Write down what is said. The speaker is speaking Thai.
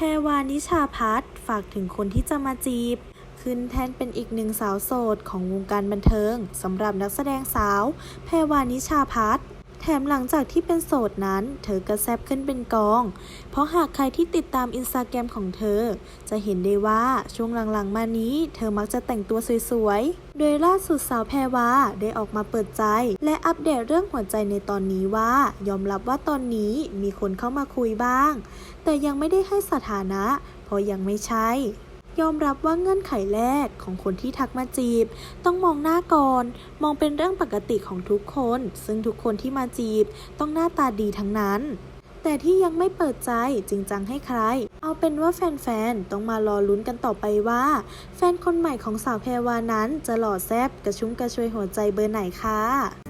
แพรวานิชาพัฒน์ฝากถึงคนที่จะมาจีบ ขึ้นแทนเป็นอีกหนึ่งสาวโสดของวงการบันเทิงสำหรับนักแสดงสาว แพรวานิชาพัฒน์ แถมหลังจากที่เป็นโสดนั้น เธอก็แซบขึ้นเป็นกอง เพราะหากใครที่ติดตามอินสตาแกรมของเธอ จะเห็นได้ว่าช่วงหลังๆมานี้ เธอมักจะแต่งตัวสวยๆ โดยล่าสุดสาวแพรวาได้ออกมาเปิดใจ และอัปเดตเรื่องหัวใจในตอนนี้ว่า ยอมรับว่าตอนนี้มีคนเข้ามาคุยบ้าง แต่ยังไม่ได้ให้สถานะ เพราะยังไม่ใช่ ยอมรับว่าเงื่อนไขแรกของคนที่ทักมาจีบ ต้องมองหน้าก่อน มองเป็นเรื่องปกติของทุกคน ซึ่งทุกคนที่มาจีบ ต้องหน้าตาดีทั้งนั้น แต่ที่ยังไม่เปิดใจจริงจังให้ใคร เอาเป็นว่าแฟนๆ ต้องมารอลุ้นกันต่อไปว่า แฟนคนใหม่ของสาวแพรวานั้นจะหล่อแซบกระชุ่มกระชวยหัวใจเบอร์ไหนคะ